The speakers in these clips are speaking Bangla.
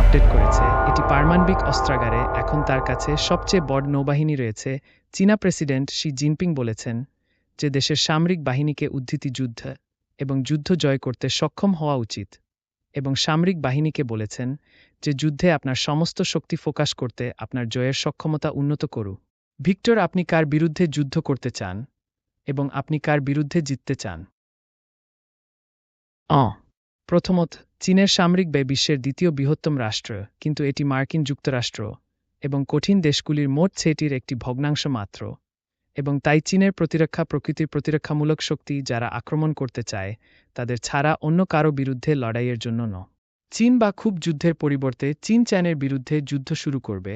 আপডেট করেছে। এটি পারমাণবিক অস্ত্রাগারে এখন তার কাছে সবচেয়ে বড় নৌবাহিনী রয়েছে, চীনা প্রেসিডেন্ট শি জিনপিং বলেছেন, যে দেশের সামরিক বাহিনীকে উদ্ধৃতি যুদ্ধ এবং যুদ্ধ জয় করতে সক্ষম হওয়া উচিত। এবং সামরিক বাহিনীকে বলেছেন যে যুদ্ধে আপনার সমস্ত শক্তি ফোকাস করতে আপনার জয়ের সক্ষমতা উন্নত করু। ভিক্টর, আপনি কার বিরুদ্ধে যুদ্ধ করতে চান এবং আপনি কার বিরুদ্ধে জিততে চান? অ প্রথমত, চীনের সামরিক ব্যয় বিশ্বের দ্বিতীয় বৃহত্তম রাষ্ট্র, কিন্তু এটি মার্কিন যুক্তরাষ্ট্র এবং কঠিন দেশগুলির মোট সেটির একটি ভগ্নাংশ মাত্র এবং তাই চীনের প্রতিরক্ষা প্রকৃতির প্রতিরক্ষামূলক শক্তি যারা আক্রমণ করতে চায়, তাদের ছাড়া অন্য কারও বিরুদ্ধে লড়াইয়ের জন্য ন চীন বা খুব যুদ্ধের পরিবর্তে চীন চ্যানের বিরুদ্ধে যুদ্ধ শুরু করবে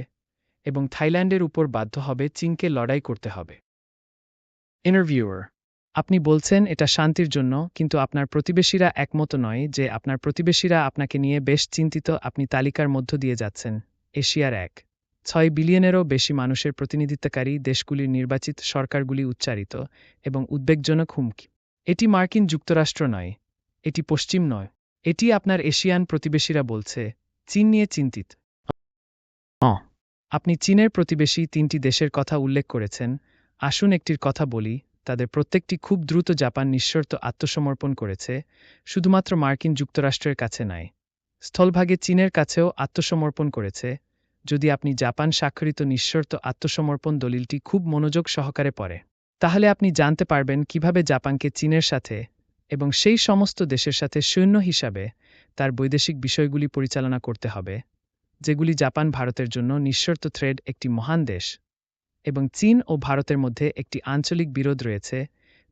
এবং থাইল্যান্ডের উপর বাধ্য হবে চীনকে লড়াই করতে হবে। ইন্টারভিউয়ার আপনি বলছেন এটা শান্তির জন্য, কিন্তু আপনার প্রতিবেশীরা একমত নয় যে আপনার প্রতিবেশীরা আপনাকে নিয়ে বেশ চিন্তিত, আপনি তালিকার মধ্য দিয়ে যাচ্ছেন। এশিয়ার এক। ছয় বিলিয়নেরও বেশি মানুষের প্রতিনিধিত্বকারী দেশগুলির নির্বাচিত সরকারগুলি উচ্চারিত এবং উদ্বেগজনক হুমকি। এটি মার্কিন যুক্তরাষ্ট্র নয়, এটি পশ্চিম নয়। এটি আপনার এশিয়ান প্রতিবেশীরা বলছে, চীন নিয়ে চিন্তিত। আপনি চীনের প্রতিবেশী তিনটি দেশের কথা উল্লেখ করেছেন। আসুন একটির কথা বলি তাদের প্রত্যেকটি খুব দ্রুত জাপান নিঃশর্ত আত্মসমর্পণ করেছে, শুধুমাত্র মার্কিন যুক্তরাষ্ট্রের কাছে নয়, স্থলভাগে চীনের কাছেও আত্মসমর্পণ করেছে, যদি আপনি জাপান স্বাক্ষরিত নিঃশর্ত আত্মসমর্পণ দলিলটি খুব মনোযোগ সহকারে পড়ে, তাহলে আপনি জানতে পারবেন কীভাবে জাপানকে চীনের সাথে এবং সেই সমস্ত দেশের সাথে সৈন্য হিসাবে তার বৈদেশিক বিষয়গুলি পরিচালনা করতে হবে, যেগুলি জাপান ভারতের জন্য নিঃশর্ত থ্রেড একটি মহান দেশ। এবং চীন ও ভারতের মধ্যে একটি আঞ্চলিক বিরোধ রয়েছে,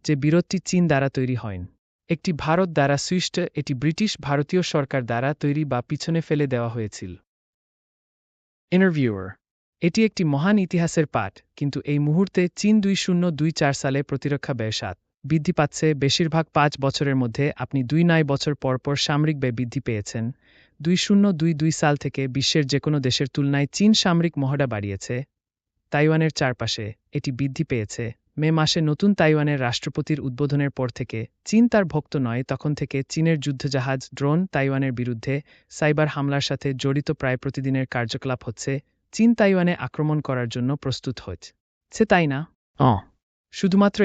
যে বিরোধটি চীন দ্বারা তৈরি হয়ন। একটি ভারত দ্বারা সৃষ্ট, এটি ব্রিটিশ ভারতীয় সরকার দ্বারা তৈরি বা পিছনে ফেলে দেওয়া হয়েছিল। ইন্টারভিউর এটি একটি মহান ইতিহাসের পাঠ, কিন্তু এই মুহূর্তে চীন দুই শূন্য দুই চার সালে প্রতিরক্ষা ব্যয় সাত বৃদ্ধি পাচ্ছে। বেশিরভাগ পাঁচ বছরের মধ্যে আপনি দুই নয় বছর পরপর সামরিক ব্যয় বৃদ্ধি পেয়েছেন। দুই শূন্য দুই দুই সাল থেকে বিশ্বের যে কোনো দেশের তুলনায় চীন সামরিক মহড়া বাড়িয়েছে। তাইওয়ানের চারপাশে এটি বৃদ্ধি পেয়েছে। মে মাসে নতুন তাইওয়ানের রাষ্ট্রপতির উদ্বোধনের পর থেকে চীন তার ভক্ত নয় তখন থেকে চীনের যুদ্ধজাহাজ ড্রোন তাইওয়ানের বিরুদ্ধে সাইবার হামলার সাথে জড়িত প্রায় প্রতিদিনের কার্যকলাপ হচ্ছে। চীন তাইওয়ানে আক্রমণ করার জন্য প্রস্তুত হচ্ছে তাই না? অ। শুধুমাত্র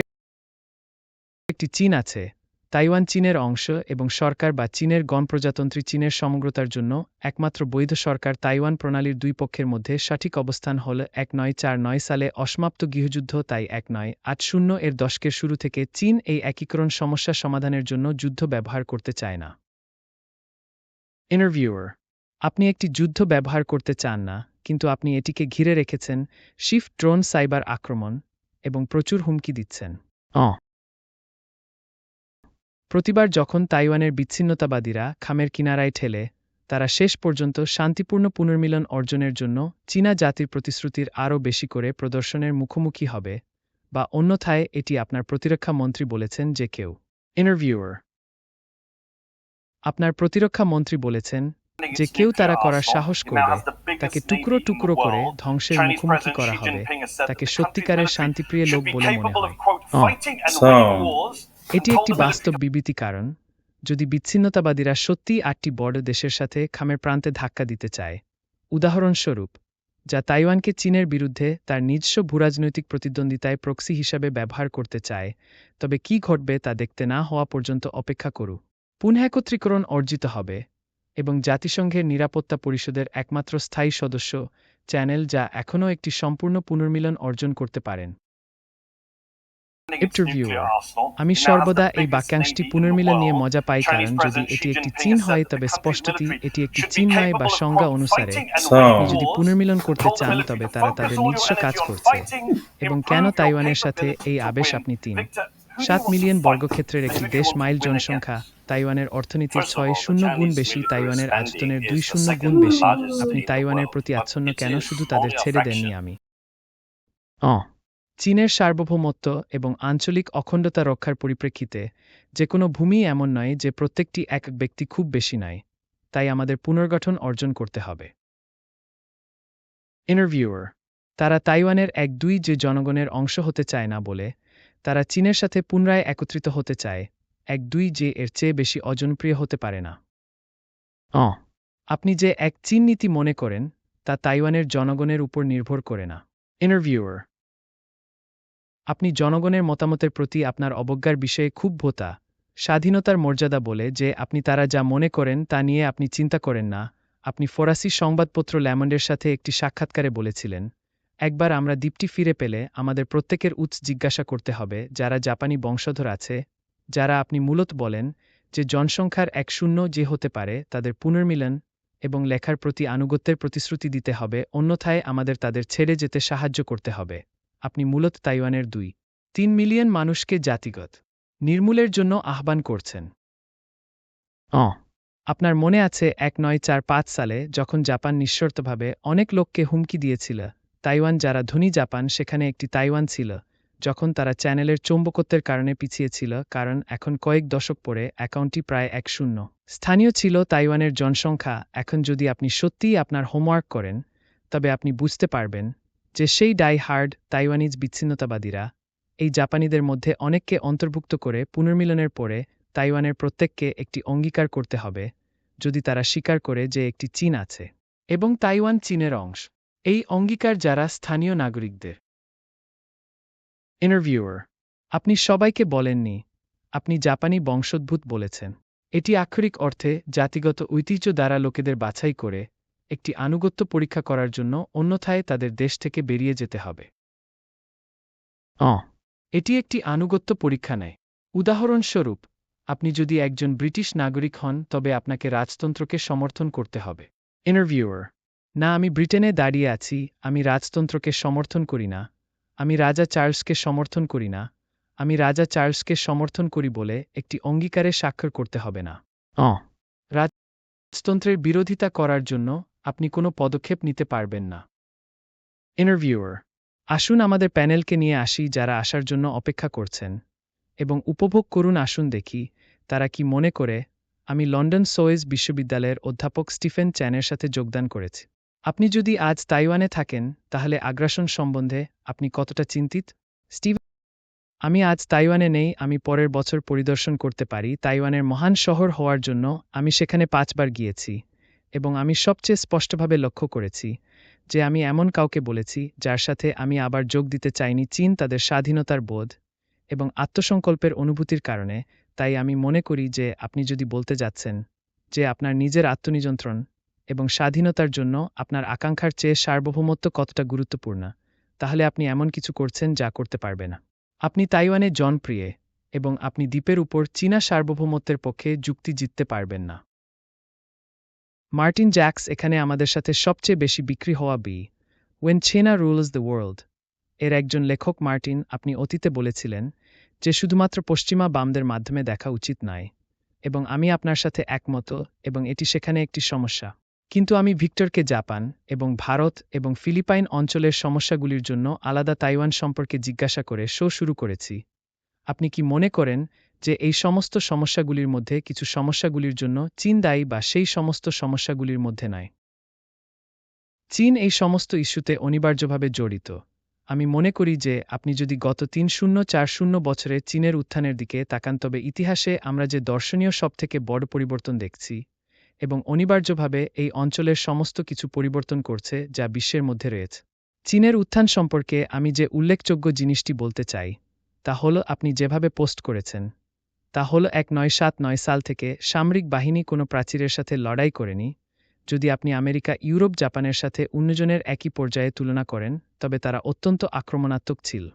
একটি চীন আছে। তাইওয়ান চীনের অংশ এবং সরকার বা চীনের গণপ্রজাতন্ত্রী চীনের সমগ্রতার জন্য একমাত্র বৈধ সরকার তাইওয়ান প্রণালীর দুই পক্ষের মধ্যে সঠিক অবস্থান হল এক নয় চার নয় সালে অসমাপ্ত গৃহযুদ্ধ, তাই এক নয় আট শূন্য এর দশকের শুরু থেকে চীন এই একীকরণ সমস্যা সমাধানের জন্য যুদ্ধ ব্যবহার করতে চায় না। ইন্টারভিউয়ার আপনি একটি যুদ্ধ ব্যবহার করতে চান না, কিন্তু আপনি এটিকে ঘিরে রেখেছেন, শিফট ড্রোন সাইবার আক্রমণ, এবং প্রচুর হুমকি দিচ্ছেন। প্রতিবার যখন তাইওয়ানের বিচ্ছিন্নতাবাদীরা খামের কিনারায় ঠেলে, তারা শেষ পর্যন্ত শান্তিপূর্ণ পুনর্মিলন অর্জনের জন্য চীনা জাতির প্রতিশ্রুতির আরও বেশি করে প্রদর্শনের মুখোমুখি হবে বা অন্যথায় এটি আপনার প্রতিরক্ষা মন্ত্রী বলেছেন যে কেউ। ইন্টারভিউয়ার আপনার প্রতিরক্ষা মন্ত্রী বলেছেন যে কেউ তারা করার সাহস করবে, তাকে টুকরো টুকরো করে ধ্বংসের মুখোমুখি করা হবে, তাকে সত্যিকারের শান্তিপ্রিয় লোক বলে মনে হয়। এটি একটি বাস্তব বিবৃতি কারণ যদি বিচ্ছিন্নতাবাদীরা সত্যিই আটটি বড় দেশের সাথে খামের প্রান্তে ধাক্কা দিতে চায়। উদাহরণস্বরূপ যা তাইওয়ানকে চীনের বিরুদ্ধে তার নিজস্ব ভূরাজনৈতিক প্রতিদ্বন্দ্বিতায় প্রক্সি হিসাবে ব্যবহার করতে চায় তবে কি ঘটবে তা দেখতে না হওয়া পর্যন্ত অপেক্ষা করু পুনঃএকত্রীকরণ অর্জিত হবে এবং জাতিসংঘের নিরাপত্তা পরিষদের একমাত্র স্থায়ী সদস্য চ্যানেল যা এখনও একটি সম্পূর্ণ পুনর্মিলন অর্জন করতে পারেন। ইন্টারভিউয়ার আমি সর্বদা এই বাক্যাংশটি পুনর্মিলন নিয়ে মজা পাই কারণ যদি এটি একটি চীন হয় তবে স্পষ্টতই এটি একটি চীন নয় বা সংজ্ঞা অনুসারে। আপনি যদি পুনর্মিলন করতে চান তবে তারা তাদের নিজস্ব কাজ করছে এবং কেন তাইওয়ানের সাথে এই আবেশ আপনি তিন? সাত মিলিয়ন বর্গক্ষেত্রের একটি দেশ মাইল জনসংখ্যা। তাইওয়ানের অর্থনীতির ছয় শূন্য গুণ বেশি তাইওয়ানের আয়তনের দুই শূন্য গুণ বেশি। আপনি তাইওয়ানের প্রতি আচ্ছন্ন কেন? শুধু তাদের ছেড়ে দেননি আমি। অ চীনের সার্বভৌমত্ব এবং আঞ্চলিক অখণ্ডতা রক্ষার পরিপ্রেক্ষিতে যে কোনো ভূমি এমন নয় যে প্রত্যেকটি এক ব্যক্তি খুব বেশি নয়। তাই আমাদের পুনর্গঠন অর্জন করতে হবে। ইন্টারভিউয়ার, তারা তাইওয়ানের এক দুই যে জনগণের অংশ হতে চায় না বলে, তারা চীনের সাথে পুনরায় একত্রিত হতে চায়, এক দুই যে এর চেয়ে বেশি অজনপ্রিয় হতে পারে না। অ, আপনি যে এক চীন নীতি মনে করেন, তা তাইওয়ানের জনগণের উপর নির্ভর করে না। ইন্টারভিউয়ার আপনি জনগণের মতামতের প্রতি আপনার অবজ্ঞার বিষয়ে খুব ভোতা। স্বাধীনতার মর্যাদা বলে যে আপনি তারা যা মনে করেন তা নিয়ে আপনি চিন্তা করেন না। আপনি ফরাসি সংবাদপত্র ল্যামন্ডের সাথে একটি সাক্ষাৎকারে বলেছিলেন, একবার আমরা দ্বীপটি ফিরে পেলে আমাদের প্রত্যেকের উৎস জিজ্ঞাসা করতে হবে যারা জাপানি বংশধর আছে, যারা আপনি মূলত বলেন যে জনসংখ্যার এক শূন্য যে হতে পারে তাদের পুনর্মিলন এবং লেখার প্রতি আনুগত্যের প্রতিশ্রুতি দিতে হবে, অন্যথায় আমাদের তাদের ছেড়ে যেতে সাহায্য করতে হবে। আপনি মূলত তাইওয়ানের দুই তিন মিলিয়ন মানুষকে জাতিগত নির্মূলের জন্য আহ্বান করছেন। অ। আপনার মনে আছে এক নয় চার পাঁচ সালে যখন জাপান নিঃশর্তভাবে অনেক লোককে হুমকি দিয়েছিল তাইওয়ান যারা ধনী জাপান সেখানে একটি তাইওয়ান ছিল যখন তারা চ্যানেলের চৌম্বকত্বের কারণে পিছিয়েছিল কারণ এখন কয়েক দশক পরে অ্যাকাউন্টটি প্রায় এক শূন্য। স্থানীয় ছিল তাইওয়ানের জনসংখ্যা এখন যদি আপনি সত্যিই আপনার হোমওয়ার্ক করেন তবে আপনি বুঝতে পারবেন যে সেই ডাই হার্ড তাইওয়ানিজ বিচ্ছিন্নতাবাদীরা এই জাপানিদের মধ্যে অনেককে অন্তর্ভুক্ত করে পুনর্মিলনের পরে তাইওয়ানের প্রত্যেককে একটি অঙ্গীকার করতে হবে, যদি তারা স্বীকার করে যে একটি চীন আছে এবং তাইওয়ান চীনের অংশ। এই অঙ্গীকার যারা স্থানীয় নাগরিকদের। ইন্টারভিউয়ার আপনি সবাইকে বলেননি, আপনি জাপানি বংশোদ্ভূত বলেছেন। এটি আক্ষরিক অর্থে জাতিগত ঐতিহ্য দ্বারা লোকেদের বাছাই করে একটি আনুগত্য পরীক্ষা করার জন্য অন্যথায় তাদের দেশ থেকে বেরিয়ে যেতে হবে। অ এটি একটি আনুগত্য পরীক্ষা নেয়। উদাহরণস্বরূপ আপনি যদি একজন ব্রিটিশ নাগরিক হন তবে আপনাকে রাজতন্ত্রকে সমর্থন করতে হবে। ইন্টারভিউয়ার না আমি ব্রিটেনে দাঁড়িয়ে আছি আমি রাজতন্ত্রকে সমর্থন করি না। আমি রাজা চার্লসকে সমর্থন করি না। আমি রাজা চার্লসকে সমর্থন করি বলে একটি অঙ্গীকারে স্বাক্ষর করতে হবে না। অ রাজতন্ত্রের বিরোধিতা করার জন্য আপনি কোনো পদক্ষেপ নিতে পারবেন না। ইন্টারভিউয়ার আসুন আমাদের প্যানেলকে নিয়ে আসি যারা আসার জন্য অপেক্ষা করছেন, এবং উপভোগ করুন আসুন দেখি তারা কি মনে করে, আমি লন্ডন সোয়েজ বিশ্ববিদ্যালয়ের অধ্যাপক স্টিফেন চ্যানের সাথে যোগদান করেছি। আপনি যদি আজ তাইওয়ানে থাকেন, তাহলে আগ্রাসন সম্বন্ধে আপনি কতটা চিন্তিত? স্টিভ, আমি আজ তাইওয়ানে নেই, আমি পরের বছর পরিদর্শন করতে পারি, তাইওয়ানের মহান শহর হওয়ার জন্য আমি সেখানে পাঁচবার গিয়েছি। এবং আমি সবচেয়ে স্পষ্টভাবে লক্ষ্য করেছি যে আমি এমন কাউকে বলেছি যার সাথে আমি আবার যোগ দিতে চাইনি চীন তাদের স্বাধীনতার বোধ এবং আত্মসংকল্পের অনুভূতির কারণে, তাই আমি মনে করি যে আপনি যদি বলতে যাচ্ছেন যে আপনার নিজের আত্মনিযন্ত্রণ এবং স্বাধীনতার জন্য আপনার আকাঙ্ক্ষার চেয়ে সার্বভৌমত্ব কতটা গুরুত্বপূর্ণ, তাহলে আপনি এমন কিছু করছেন যা করতে পারবে না। আপনি তাইওয়ানে জনপ্রিয় এবং আপনি দ্বীপের উপর চীনা সার্বভৌমত্বের পক্ষে যুক্তি জিততে পারবেন না। মার্টিন জ্যাক্স এখানে আমাদের সাথে সবচেয়ে বেশি বিক্রি হওয়া B. When China rules the world এর একজন লেখক মার্টিন, আপনি অতীতে বলেছিলেন যে শুধুমাত্র পশ্চিমা বামদের মাধ্যমে দেখা উচিত নয়, এবং আমি আপনার সাথে একমত এবং এটি সেখানে একটি সমস্যা। কিন্তু আমি ভিক্টরকে জাপান এবং ভারত এবং ফিলিপাইন অঞ্চলের সমস্যাগুলির জন্য আলাদা তাইওয়ান সম্পর্কে জিজ্ঞাসা করে শো শুরু করেছি। আপনি কি মনে করেন যে এই সমস্ত সমস্যাগুলির মধ্যে কিছু সমস্যাগুলির জন্য চীন দায়ী বা সেই সমস্ত সমস্যাগুলির মধ্যে নয়। চীন এই সমস্ত ইস্যুতে অনিবার্যভাবে জড়িত। আমি মনে করি যে আপনি যদি গত তিন শূন্য চার শূন্য বছরে চীনের উত্থানের দিকে তাকান, তবে ইতিহাসে আমরা যে দর্শনীয় সবথেকে বড় পরিবর্তন দেখছি এবং অনিবার্যভাবে এই অঞ্চলের সমস্ত কিছু পরিবর্তন করছে যা বিশ্বের মধ্যে রয়েছে। চীনের উত্থান সম্পর্কে আমি যে উল্লেখযোগ্য জিনিসটি বলতে চাই, তা হল আপনি যেভাবে পোস্ট করেছেন তা হল এক নয় সাত নয় সাল থেকে সামরিক বাহিনী কোনো প্রাচীরের সাথে লড়াই করেনি। যদি আপনি আমেরিকা, ইউরোপ, জাপানের সাথে উন্নজনের একই পর্যায়ে তুলনা করেন, তবে তারা অত্যন্ত আক্রমণাত্মক ছিল।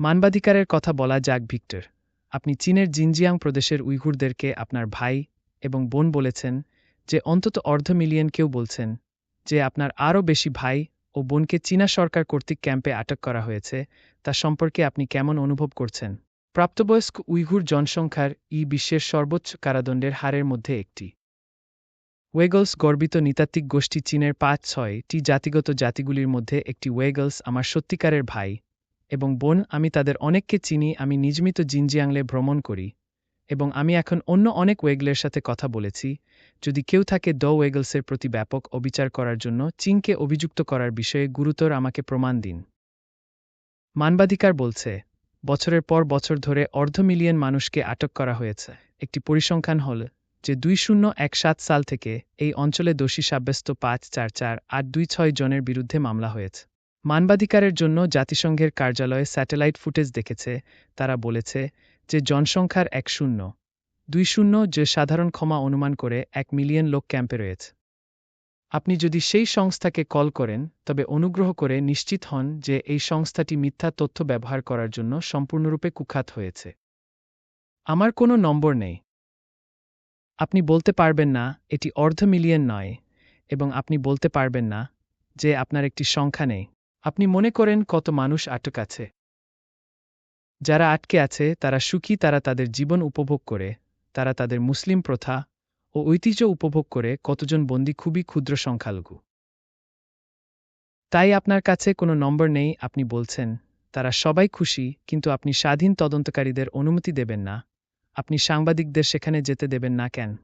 মানবাধিকারের কথা বলা যাক, ভিক্টর। আপনি চীনের জিনজিয়াং প্রদেশের উইঘুরদেরকে আপনার ভাই এবং বোন বলেছেন, যে অন্তত অর্ধ মিলিয়ন কেউ বলছেন, যে আপনার আরও বেশি ভাই ও বোনকে চীনা সরকার কর্তৃক ক্যাম্পে আটক করা হয়েছে, তা সম্পর্কে আপনি কেমন অনুভব করছেন? প্রাপ্তবয়স্ক উইঘুর জনসংখ্যার ই বিশ্বের সর্বোচ্চ কারাদণ্ডের হারের মধ্যে একটি। ওয়েগলস গর্বিত নৃতাত্ত্বিক গোষ্ঠী চীনের পাঁচ ছয়টি জাতিগত জাতিগুলির মধ্যে একটি ওয়েগলস আমার সত্যিকারের ভাই এবং বোন, আমি তাদের অনেককে চিনি, আমি নিজমিত জিনজিয়াংলে ভ্রমণ করি এবং আমি এখন অন্য অনেক ওয়েগলের সাথে কথা বলেছি। যদি কেউ থাকে দ ওয়েগলসের প্রতি ব্যাপক অবিচার করার জন্য, চীনকে অভিযুক্ত করার বিষয়ে গুরুতর আমাকে প্রমাণ দিন। মানবাধিকার বলছে বছরের পর বছর ধরে অর্ধ মিলিয়ন মানুষকে আটক করা হয়েছে। একটি পরিসংখ্যান হল যে দুই শূন্য এক সাত সাল থেকে এই অঞ্চলে দোষী সাব্যস্ত পাঁচ চার চার আট দুই ছয় জনের বিরুদ্ধে মামলা হয়েছে। মানবাধিকারের জন্য জাতিসংঘের কার্যালয়ে স্যাটেলাইট ফুটেজ দেখেছে। তারা বলেছে যে জনসংখ্যার এক শূন্য। দুই শূন্য যে সাধারণ ক্ষমা অনুমান করে এক মিলিয়ন লোক ক্যাম্পে রয়েছে। আপনি যদি সেই সংস্থাকে কল করেন, তবে অনুগ্রহ করে নিশ্চিত হন যে এই সংস্থাটি মিথ্যা তথ্য ব্যবহার করার জন্য সম্পূর্ণরূপে কুখ্যাত হয়েছে। আমার কোনো নম্বর নেই। আপনি বলতে পারবেন না, এটি অর্ধ মিলিয়ন নয়, এবং আপনি বলতে পারবেন না যে আপনার একটি সংখ্যা নেই। আপনি মনে করেন কত মানুষ আটক আছে। যারা আটকে আছে, তারা সুখী, তারা তাদের জীবন উপভোগ করে, তারা তাদের মুসলিম প্রথা ও ঐতিহ্য উপভোগ করে কতজন বন্দী খুবই ক্ষুদ্র সংখ্যালঘু। তাই আপনার কাছে কোনো নম্বর নেই, আপনি বলছেন, তারা সবাই খুশি, কিন্তু আপনি স্বাধীন তদন্তকারীদের অনুমতি দেবেন না। আপনি সাংবাদিকদের সেখানে যেতে দেবেন না কেন?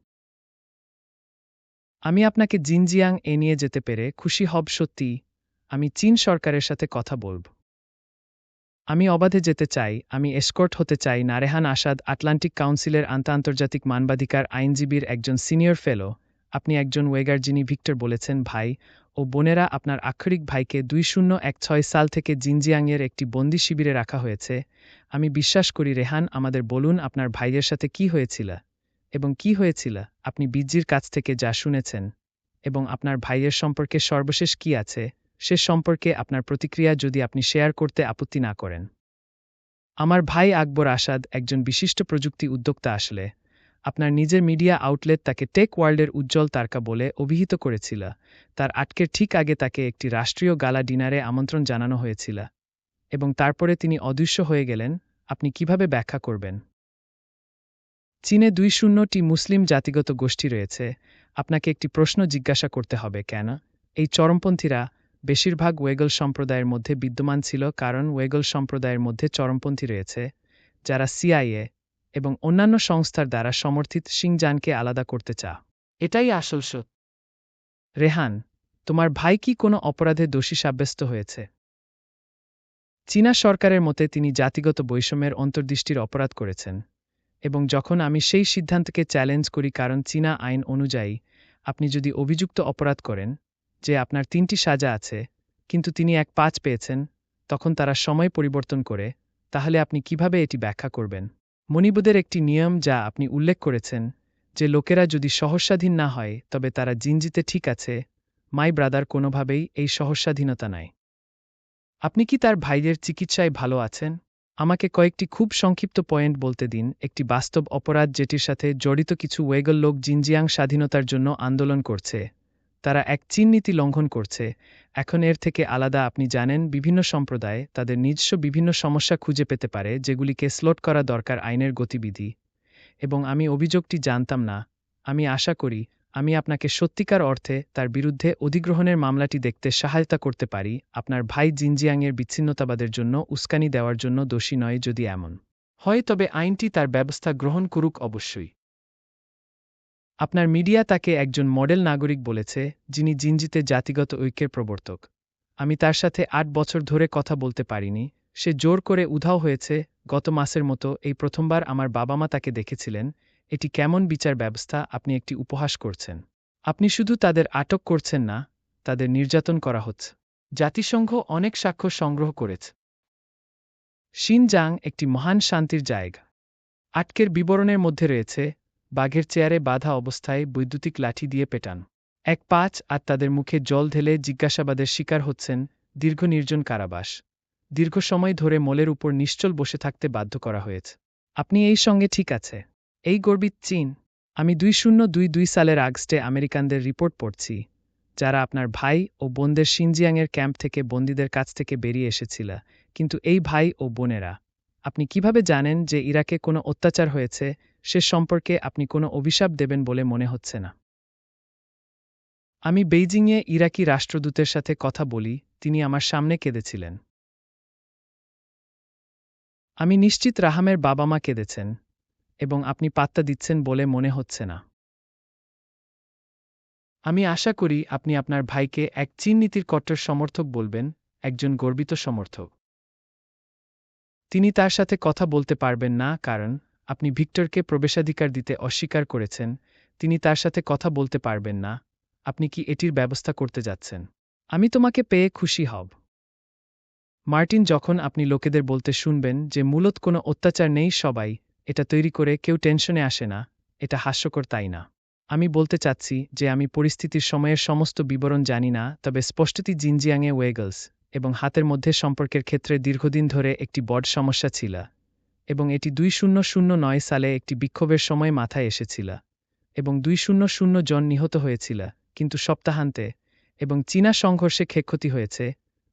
আমি আপনাকে জিনজিয়াং এ নিয়ে যেতে পেরে খুশি হব সত্যি আমি চীন সরকারের সাথে কথা বলব। আমি অবাধে যেতে চাই, আমি এসকর্ট হতে চাই, নারেহান আসাদ, আটলান্টিক কাউন্সিলের আন্তর্জাতিক মানবাধিকার আইনজীবীর একজন সিনিয়র ফেলো। আপনি একজন ওয়েগার যিনি ভিক্টর বলেছেন, ভাই ও বোনেরা আপনার আক্ষরিক ভাইকে দুই শূন্য এক ছয় সাল থেকে জিনজিয়াংয়ের একটি বন্দি শিবিরে রাখা হয়েছে। আমি বিশ্বাস করি, রেহান, আমাদের বলুন আপনার ভাইয়ের সাথে কি হয়েছিল এবং কি হয়েছিল। আপনি বিজ্জির কাছ থেকে যা শুনেছেন এবং আপনার ভাইয়ের সম্পর্কে সর্বশেষ কি আছে? সে সম্পর্কে আপনার প্রতিক্রিয়া যদি আপনি শেয়ার করতে আপত্তি না করেন। আমার ভাই আকবর আসাদ একজন বিশিষ্ট প্রযুক্তি উদ্যোক্তা আসলে। আপনার নিজের মিডিয়া আউটলেট তাকে টেক ওয়ার্ল্ডের উজ্জ্বল তারকা বলে অভিহিত করেছিল। তার আটকের ঠিক আগে তাকে একটি রাষ্ট্রীয় গালা ডিনারে আমন্ত্রণ জানানো হয়েছিল। এবং তারপরে তিনি অদৃশ্য হয়ে গেলেন, আপনি কীভাবে ব্যাখ্যা করবেন? চীনে দুই শূন্যটি মুসলিম জাতিগত গোষ্ঠী রয়েছে। আপনাকে একটি প্রশ্ন জিজ্ঞাসা করতে হবে, কেন? এই চরমপন্থীরা বেশিরভাগ ওয়েগল সম্প্রদায়ের মধ্যে বিদ্যমান ছিল কারণ ওয়েগল সম্প্রদায়ের মধ্যে চরমপন্থী রয়েছে যারা সিআইএ এবং অন্যান্য সংস্থার দ্বারা সমর্থিত সিংজানকে আলাদা করতে চা এটাই আসল সত রেহান তোমার ভাই কি কোনো অপরাধে দোষী সাব্যস্ত হয়েছে? চীনা সরকারের মতে তিনি জাতিগত বৈষম্যের অন্তর্দৃষ্টির অপরাধ করেছেন এবং যখন আমি সেই সিদ্ধান্তকে চ্যালেঞ্জ করি কারণ চীনা আইন অনুযায়ী আপনি যদি অভিযুক্ত অপরাধ করেন যে আপনার তিনটি সাজা আছে, কিন্তু তিনি এক পাঁচ পেয়েছেন, তখন তারা সময় পরিবর্তন করে, তাহলে আপনি কীভাবে এটি ব্যাখ্যা করবেন? মণিবুদের একটি নিয়ম যা আপনি উল্লেখ করেছেন, যে লোকেরা যদি সহস্বাধীন না হয়, তবে তারা জিনজিতে ঠিক আছে, মাই ব্রাদার কোনোভাবেই এই সহস্বাধীনতা নাই। আপনি কি তার ভাইদের চিকিৎসায় ভালো আছেন? আমাকে কয়েকটি খুব সংক্ষিপ্ত পয়েন্ট বলতে দিন, একটি বাস্তব অপরাধ যেটির সাথে জড়িত কিছু ওয়েগল লোক জিনজিয়াং স্বাধীনতার জন্য আন্দোলন করছে। তারা এক চীন নীতি লঙ্ঘন করছে। এখন এর থেকে আলাদা আপনি জানেন বিভিন্ন সম্প্রদায় তাদের নিজস্ব বিভিন্ন সমস্যা খুঁজে পেতে পারে যেগুলিকে স্লোট করা দরকার আইনের গতিবিধি। এবং আমি অভিযোগটি জানতাম না। আমি আশা করি আমি আপনাকে সত্যিকার অর্থে তার বিরুদ্ধে অধিগ্রহণের মামলাটি দেখতে সহায়তা করতে পারি। আপনার ভাই জিনজিয়াংয়ের বিচ্ছিন্নতাবাদের জন্য উস্কানি দেওয়ার জন্য দোষী নয় যদি এমন হয়, তবে আইনটি তার ব্যবস্থা গ্রহণ করুক অবশ্যই। আপনার মিডিয়া তাকে একজন মডেল নাগরিক বলেছে, যিনি জিনজিতে জাতিগত ঐক্যের প্রবর্তক। আমি তার সাথে আট বছর ধরে কথা বলতে পারিনি, সে জোর করে উধাও হয়েছে, গত মাসের মতো এই প্রথমবার আমার বাবা মা তাকে দেখেছিলেন, এটি কেমন বিচার ব্যবস্থা আপনি একটি উপহাস করছেন। আপনি শুধু তাদের আটক করছেন না, তাদের নির্যাতন করা হচ্ছে। জাতিসংঘ অনেক সাক্ষ্য সংগ্রহ করেছে। শিনজাং একটি মহান শান্তির জায়গা। আটকের বিবরণের মধ্যে রয়েছে বাঘের চেয়ারে বাধা অবস্থায় বৈদ্যুতিক লাঠি দিয়ে পেটান। এক পাঁচ আর তাদের মুখে জল ঢেলে জিজ্ঞাসাবাদের শিকার হচ্ছেন দীর্ঘ নির্জন কারাবাস। দীর্ঘ সময় ধরে মোলের উপর নিশ্চল বসে থাকতে বাধ্য করা হয়েছে। আপনি এই সঙ্গে ঠিক আছে। এই গর্বিত চীন, আমি দুই শূন্য দুই দুই সালের আগস্টে আমেরিকানদের রিপোর্ট পড়ছি, যারা আপনার ভাই ও বোনদের সিনজিয়াংয়ের ক্যাম্প থেকে বন্দীদের কাছ থেকে বেরিয়ে এসেছিল, কিন্তু এই ভাই ও বোনেরা, আপনি কীভাবে জানেন যে ইরাকে কোনো অত্যাচার হয়েছে? সে সম্পর্কে আপনি কোনো অভিশাপ দেবেন বলে মনে হচ্ছে না। আমি বেইজিংয়ে ইরাকি রাষ্ট্রদূতের সাথে কথা বলি, তিনি আমার সামনে কেঁদেছিলেন। আমি নিশ্চিত রাহামের বাবা মা কেঁদেছেন, এবং আপনি পাত্তা দিচ্ছেন বলে মনে হচ্ছে না। আমি আশা করি আপনি আপনার ভাইকে এক চীন নীতির কট্টর সমর্থক বলবেন, একজন গর্বিত সমর্থক। তিনি তার সাথে কথা বলতে পারবেন না, কারণ আপনি ভিক্টরকে প্রবেশাধিকার দিতে অস্বীকার করেছেন, তিনি তার সাথে কথা বলতে পারবেন না। আপনি কি এটির ব্যবস্থা করতে যাচ্ছেন? আমি তোমাকে পেয়ে খুশি হব। মার্টিন যখন আপনি লোকেদের বলতে শুনবেন যে মূলত কোনো অত্যাচার নেই সবাই, এটা তৈরি করে কেউ টেনশনে আসে না, এটা হাস্যকর তাই না? আমি বলতে চাচ্ছি যে আমি পরিস্থিতির সময়ের সমস্ত বিবরণ জানি না, তবে স্পষ্টতি জিনজিয়াংয়ে ওয়েগলস এবং হাতের মধ্যে সম্পর্কের ক্ষেত্রে দীর্ঘদিন ধরে একটি বড় সমস্যা ছিল। এবং এটি দুই শূন্য শূন্য নয় সালে একটি বিক্ষোভের সময় মাথায় এসেছিল, এবং দুই শূন্য শূন্য জন নিহত হয়েছিল, কিন্তু সপ্তাহান্তে, এবং চীনা সংঘর্ষে ক্ষয়ক্ষতি হয়েছে,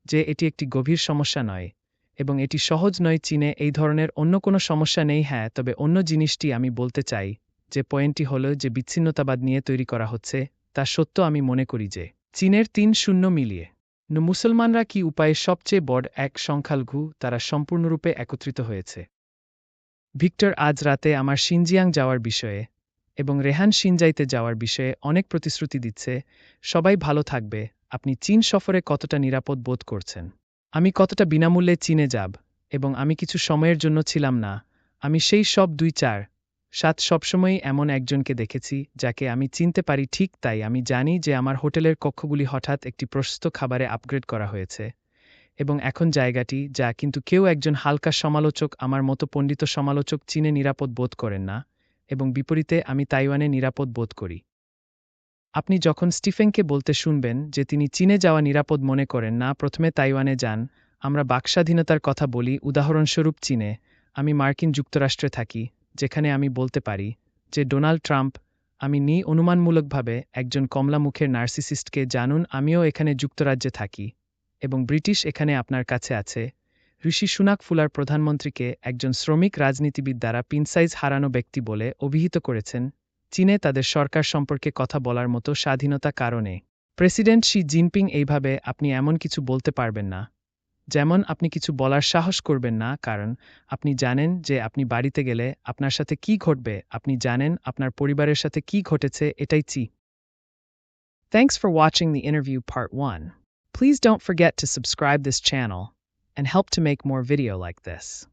যে এটি একটি গভীর সমস্যা নয়, এবং এটি সহজ নয় চীনে এই ধরনের অন্য কোনো সমস্যা নেই। হ্যাঁ তবে অন্য জিনিসটি আমি বলতে চাই, যে পয়েন্টটি হল যে বিচ্ছিন্নতাবাদ নিয়ে তৈরি করা হচ্ছে, তা সত্য আমি মনে করি যে চীনের তিন শূন্য মিলিয়ে। মুসলমানরা কি উপায়ে সবচেয়ে বড় এক সংখ্যালঘু তারা সম্পূর্ণরূপে একত্রিত হয়েছে? ভিক্টর আজ রাতে আমার সিনজিয়াং যাওয়ার বিষয়ে এবং রেহান সিনজাইতে যাওয়ার বিষয়ে অনেক প্রতিশ্রুতি দিচ্ছে, সবাই ভালো থাকবে, আপনি চীন সফরে কতটা নিরাপদ বোধ করছেন? আমি কতটা বিনামূল্যে চীনে যাব এবং আমি কিছু সময়ের জন্য ছিলাম না, আমি সেই সব দুই চার, সাত সবসময়ই এমন একজনকে দেখেছি যাকে আমি চিনতে পারি ঠিক তাই আমি জানি যে আমার হোটেলের কক্ষগুলি হঠাৎ একটি প্রশস্ত খাবারে আপগ্রেড করা হয়েছে। এবং এখন জায়গাটি যা কিন্তু কেউ একজন হালকা সমালোচক, আমার মতো পণ্ডিত সমালোচক চীনে নিরাপদ বোধ করেন না, এবং বিপরীতে আমি তাইওয়ানে নিরাপদ বোধ করি। আপনি যখন স্টিফেনকে বলতে শুনবেন যে তিনি চীনে যাওয়া নিরাপদ মনে করেন না, প্রথমে তাইওয়ানে যান। আমরা বাকস্বাধীনতার কথা বলি, উদাহরণস্বরূপ চীনে। আমি মার্কিন যুক্তরাষ্ট্রে থাকি, যেখানে আমি বলতে পারি যে, ডোনাল্ড ট্রাম্প, আমি নি অনুমানমূলকভাবে একজন কমলা মুখের নার্সিসিস্টকে জানুন, আমিও এখানে যুক্তরাজ্যে থাকি। এবং ব্রিটিশ এখানে আপনার কাছে আছে। ঋষি সুনাক ফুলার প্রধানমন্ত্রীকে একজন শ্রমিক রাজনীতিবিদ দ্বারা পিনসাইজ হারানো ব্যক্তি বলে অভিহিত করেছেন। চীনে তাদের সরকার সম্পর্কে কথা বলার মতো স্বাধীনতা কারণে। প্রেসিডেন্ট শি জিনপিং এইভাবে আপনি এমন কিছু বলতে পারবেন না। যেমন আপনি কিছু বলার সাহস করবেন না, কারণ আপনি জানেন যে আপনি বাড়িতে গেলে আপনার সাথে কি ঘটবে, আপনি জানেন আপনার পরিবারের সাথে কি ঘটেছে, এটাই চি। Thanks for watching the interview part 1. Please don't forget to subscribe this channel and help to make more video like this.